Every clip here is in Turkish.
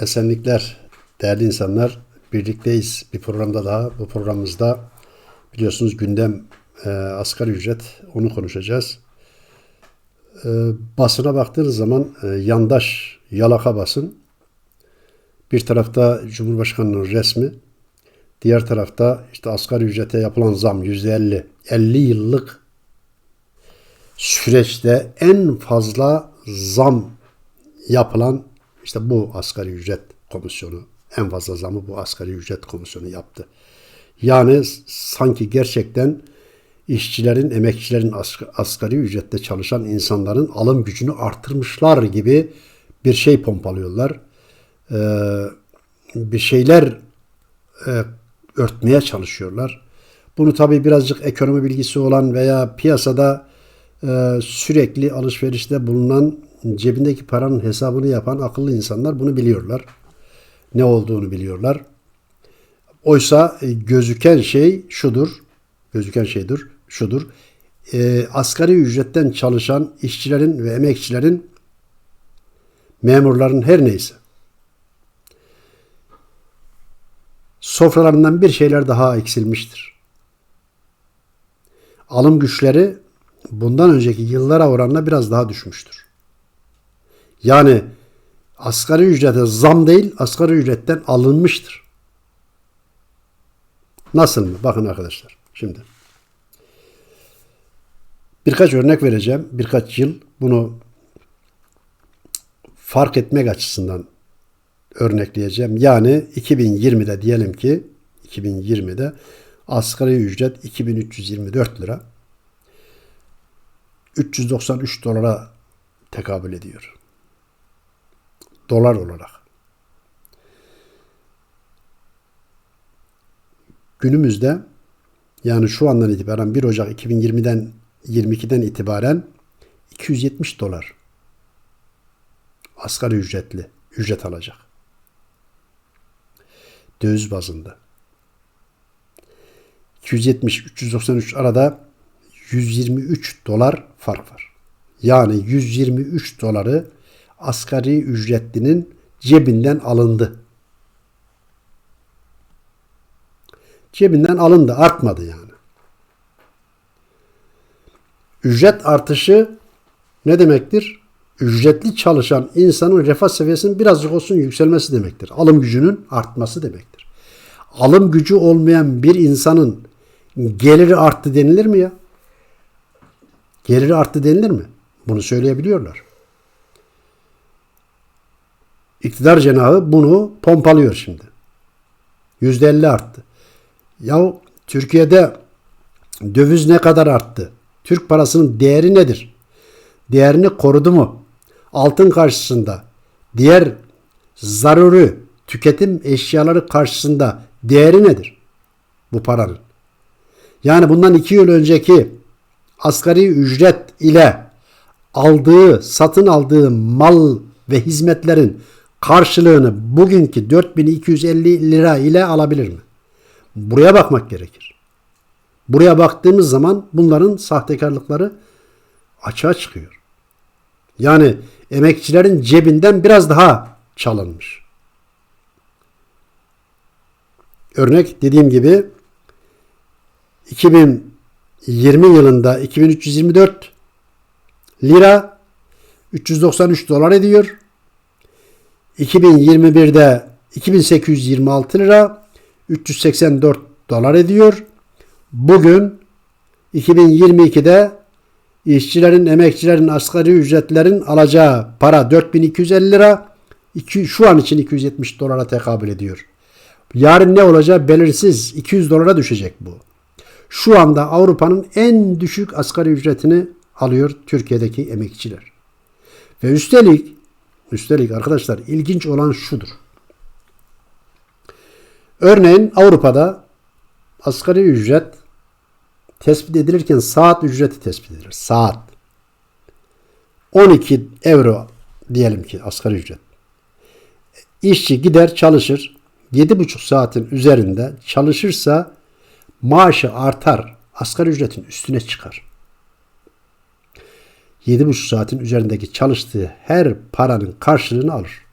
Esenlikler değerli insanlar. Birlikteyiz bir programda daha. Bu programımızda biliyorsunuz gündem e, asgari ücret onu konuşacağız. E, basına baktığınız zaman e, yandaş yalaka basın. Bir tarafta Cumhurbaşkanı'nın resmi, diğer tarafta işte asgari ücrete yapılan zam yüzde 50. 50 yıllık süreçte en fazla zam yapılan işte bu asgari ücret komisyonu en fazla zamı bu asgari ücret komisyonu yaptı. Yani sanki gerçekten işçilerin, emekçilerin asgari ücrette çalışan insanların alım gücünü artırmışlar gibi bir şey pompalıyorlar. Ee, bir şeyler e, örtmeye çalışıyorlar. Bunu tabii birazcık ekonomi bilgisi olan veya piyasada e, sürekli alışverişte bulunan cebindeki paranın hesabını yapan akıllı insanlar bunu biliyorlar. Ne olduğunu biliyorlar. Oysa e, gözüken şey şudur. Gözüken şeydir, şudur. E, asgari ücretten çalışan işçilerin ve emekçilerin memurların her neyse sofralarından bir şeyler daha eksilmiştir. Alım güçleri bundan önceki yıllara oranla biraz daha düşmüştür. Yani asgari ücrete zam değil, asgari ücretten alınmıştır. Nasıl mı? Bakın arkadaşlar. Şimdi birkaç örnek vereceğim. Birkaç yıl bunu fark etmek açısından örnekleyeceğim. Yani 2020'de diyelim ki 2020'de asgari ücret 2324 lira. 393 dolara tekabül ediyor dolar olarak. Günümüzde yani şu andan itibaren 1 Ocak 2020'den 22'den itibaren 270 dolar asgari ücretli ücret alacak. Döviz bazında. 270-393 arada 123 dolar fark var. Yani 123 doları asgari ücretlinin cebinden alındı. Cebinden alındı, artmadı yani. Ücret artışı ne demektir? Ücretli çalışan insanın refah seviyesinin birazcık olsun yükselmesi demektir. Alım gücünün artması demektir. Alım gücü olmayan bir insanın geliri arttı denilir mi ya? Geliri arttı denilir mi? Bunu söyleyebiliyorlar. İktidar cenahı bunu pompalıyor şimdi. Yüzde elli arttı. Ya Türkiye'de döviz ne kadar arttı? Türk parasının değeri nedir? Değerini korudu mu? Altın karşısında, diğer zaruri tüketim eşyaları karşısında değeri nedir? Bu paranın. Yani bundan iki yıl önceki asgari ücret ile aldığı, satın aldığı mal ve hizmetlerin karşılığını bugünkü 4250 lira ile alabilir mi? Buraya bakmak gerekir. Buraya baktığımız zaman bunların sahtekarlıkları açığa çıkıyor. Yani emekçilerin cebinden biraz daha çalınmış. Örnek dediğim gibi 2020 yılında 2324 lira 393 dolar ediyor. 2021'de 2826 lira 384 dolar ediyor. Bugün 2022'de işçilerin, emekçilerin, asgari ücretlerin alacağı para 4250 lira. şu an için 270 dolara tekabül ediyor. Yarın ne olacağı belirsiz. 200 dolara düşecek bu. Şu anda Avrupa'nın en düşük asgari ücretini alıyor Türkiye'deki emekçiler. Ve üstelik Üstelik arkadaşlar ilginç olan şudur. Örneğin Avrupa'da asgari ücret tespit edilirken saat ücreti tespit edilir. Saat. 12 euro diyelim ki asgari ücret. İşçi gider çalışır. 7,5 saatin üzerinde çalışırsa maaşı artar. Asgari ücretin üstüne çıkar. 7,5 saatin üzerindeki çalıştığı her paranın karşılığını alır.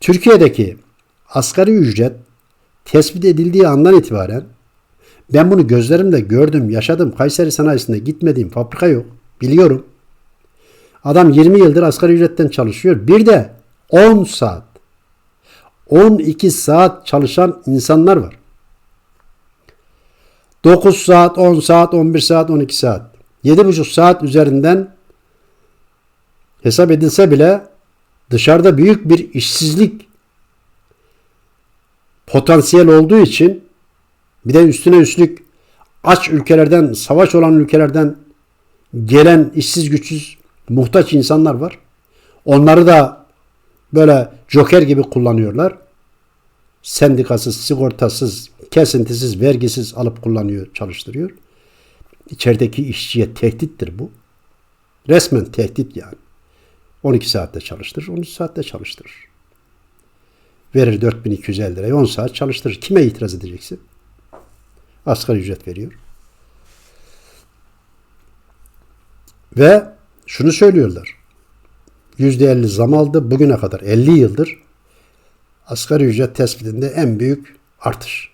Türkiye'deki asgari ücret tespit edildiği andan itibaren ben bunu gözlerimle gördüm, yaşadım. Kayseri sanayisinde gitmediğim fabrika yok. Biliyorum. Adam 20 yıldır asgari ücretten çalışıyor. Bir de 10 saat, 12 saat çalışan insanlar var. 9 saat, 10 saat, 11 saat, 12 saat. 7,5 saat üzerinden hesap edilse bile dışarıda büyük bir işsizlik potansiyel olduğu için bir de üstüne üstlük aç ülkelerden, savaş olan ülkelerden gelen işsiz güçsüz muhtaç insanlar var. Onları da böyle joker gibi kullanıyorlar. Sendikasız, sigortasız, kesintisiz, vergisiz alıp kullanıyor, çalıştırıyor. İçerideki işçiye tehdittir bu. Resmen tehdit yani. 12 saatte çalıştırır, 13 saatte çalıştırır. Verir 4250 liraya 10 saat çalıştırır. Kime itiraz edeceksin? Asgari ücret veriyor. Ve şunu söylüyorlar. %50 zam aldı. Bugüne kadar 50 yıldır asgari ücret tespitinde en büyük artış.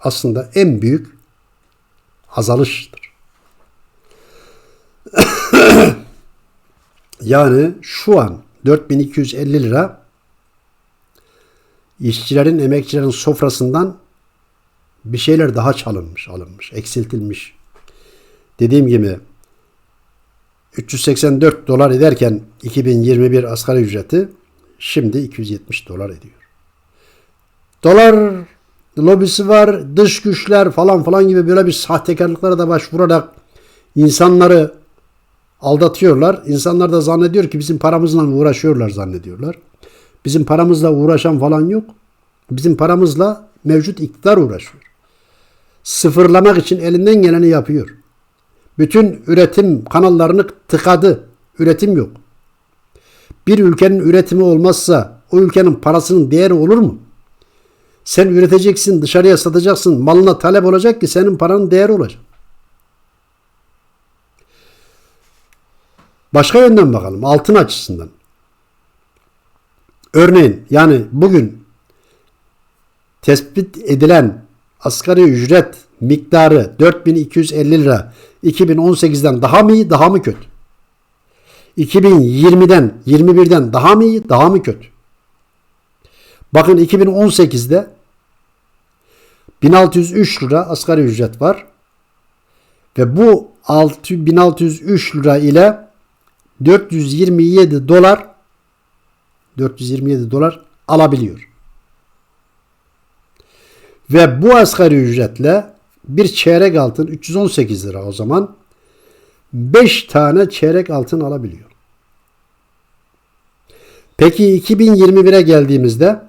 Aslında en büyük azalıştır. Yani şu an 4250 lira işçilerin, emekçilerin sofrasından bir şeyler daha çalınmış, alınmış, eksiltilmiş. Dediğim gibi 384 dolar ederken 2021 asgari ücreti şimdi 270 dolar ediyor. Dolar lobisi var, dış güçler falan falan gibi böyle bir sahtekarlıklara da başvurarak insanları aldatıyorlar. İnsanlar da zannediyor ki bizim paramızla uğraşıyorlar zannediyorlar. Bizim paramızla uğraşan falan yok. Bizim paramızla mevcut iktidar uğraşıyor. Sıfırlamak için elinden geleni yapıyor. Bütün üretim kanallarını tıkadı. Üretim yok. Bir ülkenin üretimi olmazsa o ülkenin parasının değeri olur mu? Sen üreteceksin, dışarıya satacaksın, malına talep olacak ki senin paranın değeri olacak. Başka yönden bakalım, altın açısından. Örneğin yani bugün tespit edilen asgari ücret miktarı 4250 lira 2018'den daha mı iyi, daha mı kötü? 2020'den, 21'den daha mı iyi, daha mı kötü? Bakın 2018'de 1603 lira asgari ücret var. Ve bu 1603 lira ile 427 dolar 427 dolar alabiliyor. Ve bu asgari ücretle bir çeyrek altın 318 lira o zaman 5 tane çeyrek altın alabiliyor. Peki 2021'e geldiğimizde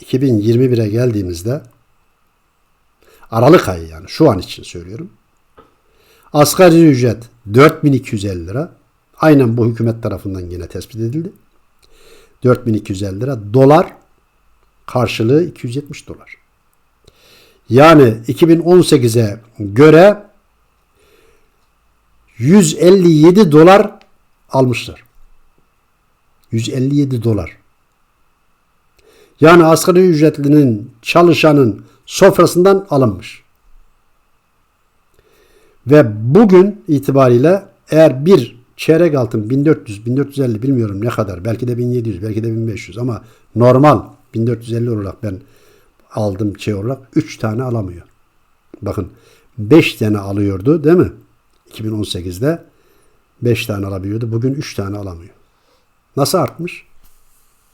2021'e geldiğimizde Aralık ayı yani şu an için söylüyorum. Asgari ücret 4250 lira. Aynen bu hükümet tarafından yine tespit edildi. 4250 lira. Dolar karşılığı 270 dolar. Yani 2018'e göre 157 dolar almışlar. 157 dolar. Yani asgari ücretlinin çalışanın sofrasından alınmış. Ve bugün itibariyle eğer bir çeyrek altın 1400, 1450 bilmiyorum ne kadar belki de 1700 belki de 1500 ama normal 1450 olarak ben aldım şey olarak 3 tane alamıyor. Bakın 5 tane alıyordu değil mi? 2018'de 5 tane alabiliyordu. Bugün 3 tane alamıyor. Nasıl artmış?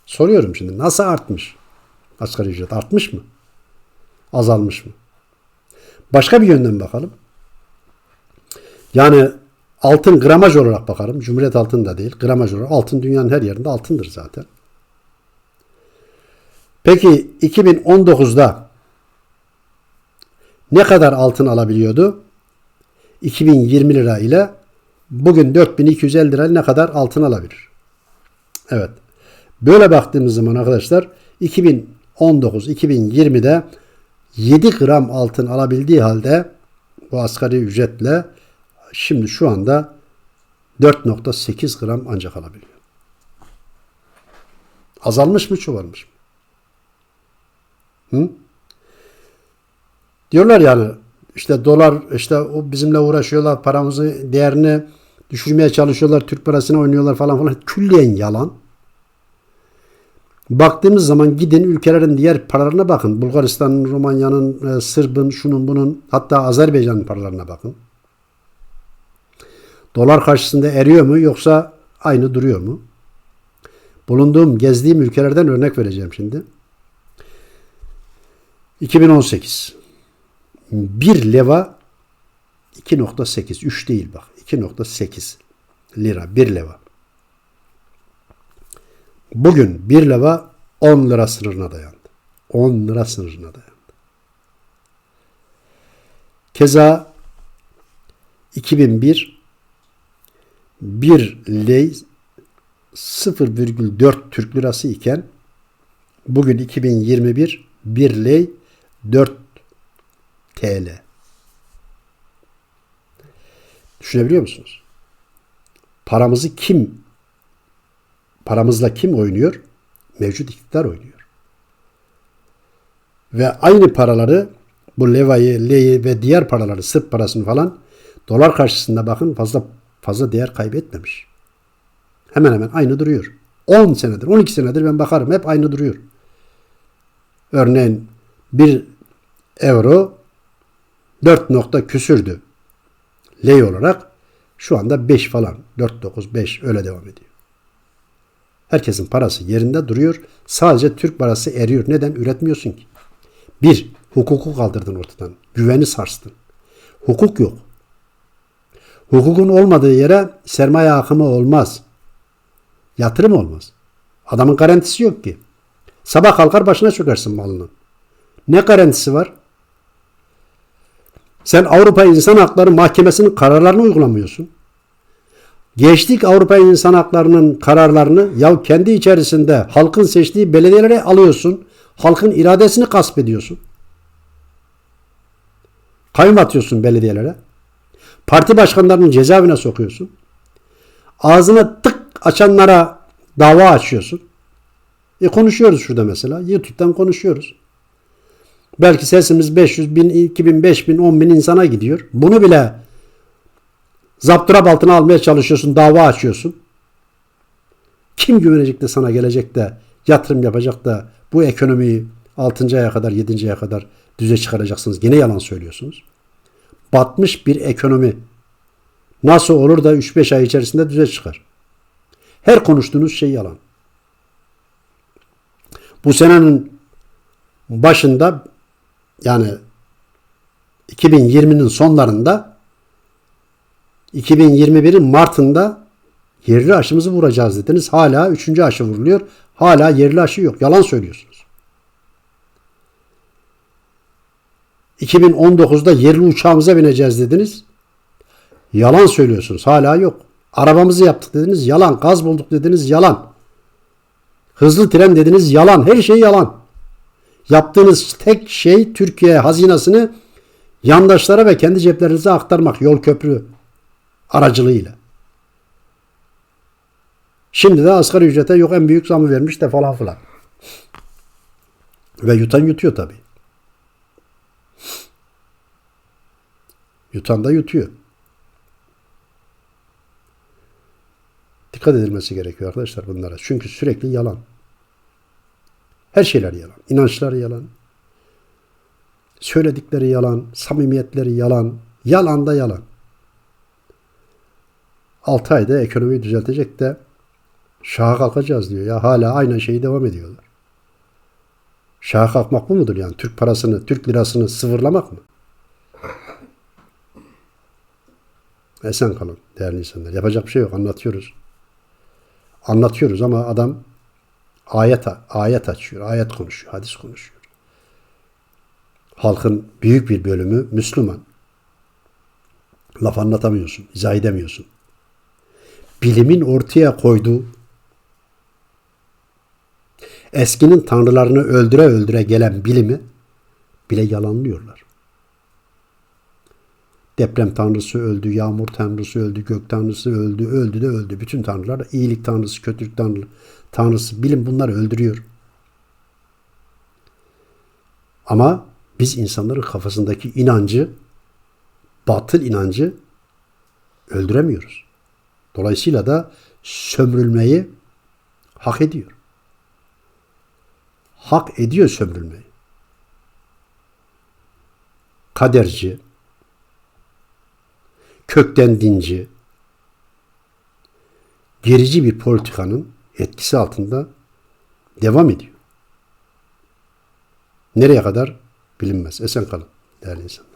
Soruyorum şimdi. Nasıl artmış? Asgari ücret artmış mı? Azalmış mı? Başka bir yönden bakalım. Yani altın gramaj olarak bakarım. Cumhuriyet altın da değil. Gramaj olarak. Altın dünyanın her yerinde altındır zaten. Peki 2019'da ne kadar altın alabiliyordu? 2020 lira ile bugün 4250 lira ne kadar altın alabilir? Evet. Böyle baktığımız zaman arkadaşlar 2019-2020'de 7 gram altın alabildiği halde bu asgari ücretle şimdi şu anda 4.8 gram ancak alabiliyor. Azalmış mı çoğalmış mı? Hı? Diyorlar yani işte dolar işte o bizimle uğraşıyorlar paramızı değerini düşürmeye çalışıyorlar Türk parasına oynuyorlar falan falan külliyen yalan. Baktığımız zaman gidin ülkelerin diğer paralarına bakın. Bulgaristan'ın, Romanya'nın, e, Sırbın, şunun bunun hatta Azerbaycan'ın paralarına bakın. Dolar karşısında eriyor mu yoksa aynı duruyor mu? Bulunduğum, gezdiğim ülkelerden örnek vereceğim şimdi. 2018 1 leva 2.8 3 değil bak 2.8 lira 1 leva. Bugün 1 leva 10 lira sınırına dayandı. 10 lira sınırına dayandı. Keza 2001 1 lei 0,4 Türk lirası iken bugün 2021 1 lei 4 TL. Düşünebiliyor musunuz? Paramızı kim paramızla kim oynuyor? Mevcut iktidar oynuyor. Ve aynı paraları bu levayı, leyi ve diğer paraları, Sırp parasını falan dolar karşısında bakın fazla fazla değer kaybetmemiş. Hemen hemen aynı duruyor. 10 senedir, 12 senedir ben bakarım hep aynı duruyor. Örneğin bir euro 4 nokta küsürdü. Lei olarak şu anda 5 falan. 4.9 5 öyle devam ediyor. Herkesin parası yerinde duruyor. Sadece Türk parası eriyor. Neden? Üretmiyorsun ki. Bir, hukuku kaldırdın ortadan. Güveni sarstın. Hukuk yok. Hukukun olmadığı yere sermaye akımı olmaz. Yatırım olmaz. Adamın garantisi yok ki. Sabah kalkar başına çökersin malının. Ne garantisi var? Sen Avrupa İnsan Hakları Mahkemesi'nin kararlarını uygulamıyorsun. Geçtik Avrupa İnsan Hakları'nın kararlarını ya kendi içerisinde halkın seçtiği belediyelere alıyorsun. Halkın iradesini gasp ediyorsun. Kayyum atıyorsun belediyelere. Parti başkanlarını cezaevine sokuyorsun. Ağzına tık açanlara dava açıyorsun. E konuşuyoruz şurada mesela. YouTube'dan konuşuyoruz. Belki sesimiz 500 bin, 2000, 5000, 10 bin insana gidiyor. Bunu bile zapturap altına almaya çalışıyorsun, dava açıyorsun. Kim güvenecek de sana gelecek de yatırım yapacak da bu ekonomiyi 6. aya kadar 7. aya kadar düze çıkaracaksınız. Yine yalan söylüyorsunuz. Batmış bir ekonomi nasıl olur da 3-5 ay içerisinde düze çıkar? Her konuştuğunuz şey yalan. Bu senenin başında yani 2020'nin sonlarında 2021'in Mart'ında yerli aşımızı vuracağız dediniz. Hala üçüncü aşı vuruluyor. Hala yerli aşı yok. Yalan söylüyorsunuz. 2019'da yerli uçağımıza bineceğiz dediniz. Yalan söylüyorsunuz. Hala yok. Arabamızı yaptık dediniz. Yalan. Gaz bulduk dediniz. Yalan. Hızlı tren dediniz. Yalan. Her şey yalan. Yaptığınız tek şey Türkiye hazinasını yandaşlara ve kendi ceplerinize aktarmak yol köprü aracılığıyla. Şimdi de asgari ücrete yok en büyük zamı vermiş de falan filan. Ve yutan yutuyor tabi. Yutan da yutuyor. Dikkat edilmesi gerekiyor arkadaşlar bunlara. Çünkü sürekli yalan. Her şeyler yalan. İnançlar yalan. Söyledikleri yalan. Samimiyetleri yalan. Yalan da yalan. 6 ayda ekonomiyi düzeltecek de şaha kalkacağız diyor. Ya hala aynı şeyi devam ediyorlar. Şaha kalkmak bu mudur yani? Türk parasını, Türk lirasını sıfırlamak mı? Esen kalın değerli insanlar. Yapacak bir şey yok. Anlatıyoruz. Anlatıyoruz ama adam Ayet, ayet açıyor, ayet konuşuyor, hadis konuşuyor. Halkın büyük bir bölümü Müslüman. Laf anlatamıyorsun, izah edemiyorsun. Bilimin ortaya koyduğu eskinin tanrılarını öldüre öldüre gelen bilimi bile yalanlıyorlar. Deprem tanrısı öldü, yağmur tanrısı öldü, gök tanrısı öldü, öldü de öldü. Bütün tanrılar iyilik tanrısı, kötülük tanrısı, bilim bunları öldürüyor. Ama biz insanların kafasındaki inancı, batıl inancı öldüremiyoruz. Dolayısıyla da sömürülmeyi hak ediyor. Hak ediyor sömürülmeyi. Kaderci, kökten dinci, gerici bir politikanın etkisi altında devam ediyor. Nereye kadar bilinmez. Esen kalın değerli insan.